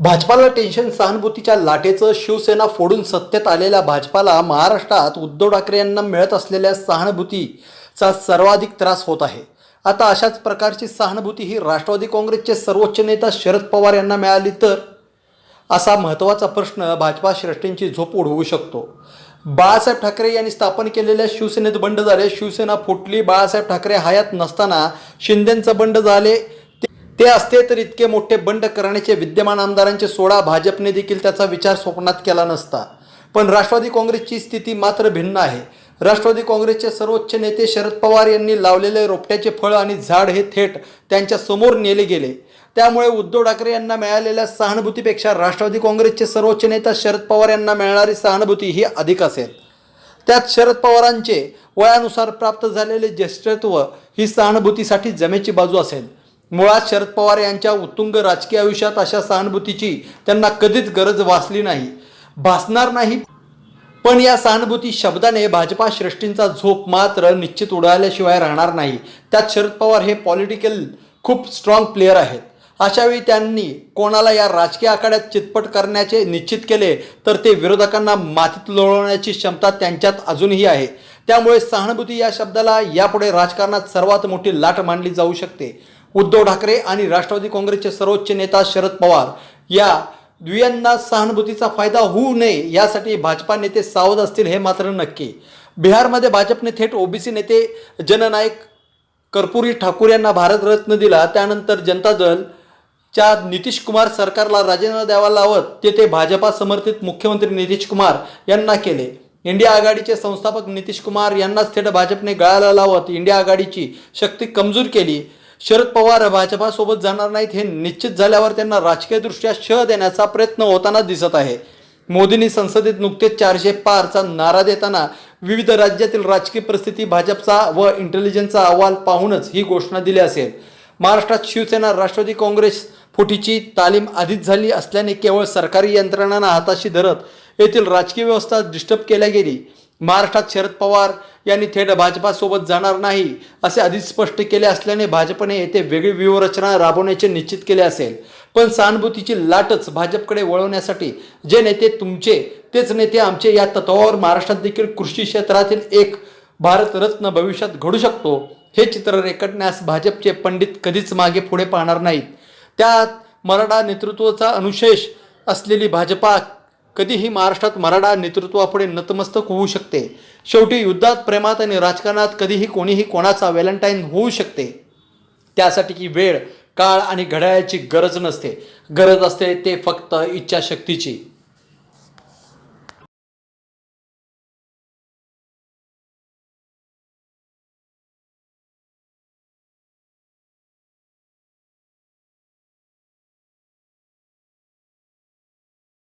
भाजपाला टेन्शन सहानुभूतीच्या लाटेचं शिवसेना फोडून सत्तेत आलेल्या भाजपाला महाराष्ट्रात उद्धव ठाकरे यांना मिळत असलेल्या सहानुभूतीचा सर्वाधिक त्रास होत आहे. आता अशाच प्रकारची सहानुभूती ही राष्ट्रवादी काँग्रेसचे सर्वोच्च नेता शरद पवार यांना मिळाली तर? असा महत्त्वाचा प्रश्न भाजपा श्रेष्ठींची झोप उडवू शकतो. बाळासाहेब ठाकरे यांनी स्थापन केलेल्या शिवसेनेत बंड झाले. शिवसेना फुटली बाळासाहेब ठाकरे हयात नसताना शिंदेंचं बंड झाले. ते- असते तर इतके मोठे बंड करण्याचे विद्यमान आमदारांचे सोडा भाजपने देखील त्याचा विचार स्वप्नात केला नसता. पण राष्ट्रवादी काँग्रेसची स्थिती मात्र भिन्न आहे. राष्ट्रवादी काँग्रेसचे सर्वोच्च नेते शरद पवार यांनी लावलेले रोपट्याचे फळ आणि झाड हे थेट त्यांच्यासमोर नेले गेले. त्यामुळे उद्धव ठाकरे यांना मिळालेल्या सहानुभूतीपेक्षा राष्ट्रवादी काँग्रेसचे सर्वोच्च नेता शरद पवार यांना मिळणारी सहानुभूती ही अधिक असेल. त्यात शरद पवारांचे वयानुसार प्राप्त झालेले ज्येष्ठत्व ही सहानुभूतीसाठी जमेची बाजू असेल. मुळात शरद पवार यांच्या उत्तुंग राजकीय आयुष्यात अशा सहानुभूतीची त्यांना कधीच गरज वाचली नाही. भासणार नाही. पण या सहानुभूती शब्दाने भाजपा श्रेष्ठींचा झोप मात्र निश्चित उडाल्याशिवाय राहणार नाही. त्यात शरद पवार हे पॉलिटिकल खूप स्ट्रॉंग प्लेअर आहेत. अशावेळी त्यांनी कोणाला या राजकीय आखाड्यात चितपट करण्याचे निश्चित केले तर ते विरोधकांना मातीत लोळवण्याची क्षमता त्यांच्यात अजूनही आहे. त्यामुळे सहानुभूती या शब्दाला यापुढे राजकारणात सर्वात मोठी लाट मानली जाऊ शकते. उद्धव ठाकरे आणि राष्ट्रवादी काँग्रेसचे सर्वोच्च नेता शरद पवार या द्वियांना सहानुभूतीचा फायदा होऊ नये यासाठी भाजपा नेते सावध असतील हे मात्र नक्की. बिहारमध्ये भाजपने थेट ओबीसी नेते जननायक कर्पुरी ठाकूर यांना भारतरत्न दिला. त्यानंतर जनता दल च्या नितीश कुमार सरकारला राजीनामा द्यावा लावत तेथे भाजपा समर्थित मुख्यमंत्री नितीश कुमार यांना केले. इंडिया आघाडीचे संस्थापक नितीश कुमार यांनाच थेट भाजपने गळाला लावत इंडिया आघाडीची शक्ती कमजोर केली. शरद पवार भाजपासोबत जाणार नाहीत हे निश्चित झाल्यावर त्यांना राजकीयदृष्ट्या शह देण्याचा प्रयत्न होताना दिसत आहे. मोदींनी संसदेत नुकतेच चारशे पारचा नारा देताना विविध राज्यातील राजकीय परिस्थिती भाजपचा व इंटेलिजन्सचा अहवाल पाहूनच ही घोषणा दिली असेल. महाराष्ट्रात शिवसेना राष्ट्रवादी काँग्रेस फुटीची तालीम आधीच झाली असल्याने केवळ सरकारी यंत्रणांना हाताशी धरत येथील राजकीय व्यवस्था डिस्टर्ब केल्या गेली. महाराष्ट्रात शरद पवार यांनी थेट भाजपासोबत जाणार नाही असे आधीच स्पष्ट केले असल्याने भाजपने येथे वेगळी व्यूहरचना राबवण्याचे निश्चित केले असेल. पण सहानुभूतीची लाटच भाजपकडे वळवण्यासाठी जे नेते तुमचे तेच नेते आमचे या तत्वावर महाराष्ट्रात देखील कृषी क्षेत्रातील एक भारतरत्न भविष्यात घडू शकतो. हे चित्र रेकटण्यास भाजपचे पंडित कधीच मागे पुढे पाहणार नाहीत. त्यात मराठा नेतृत्वाचा अनुशेष असलेली भाजपा कधीही महाराष्ट्रात मराठा नेतृत्वापुढे नतमस्तक होऊ शकते. शेवटी युद्धात प्रेमात आणि राजकारणात कधीही कोणीही कोणाचा व्हॅलेंटाईन होऊ शकते. त्यासाठी की वेळ काळ आणि घड्याळाची गरज नसते. गरज असते ते फक्त इच्छाशक्तीची.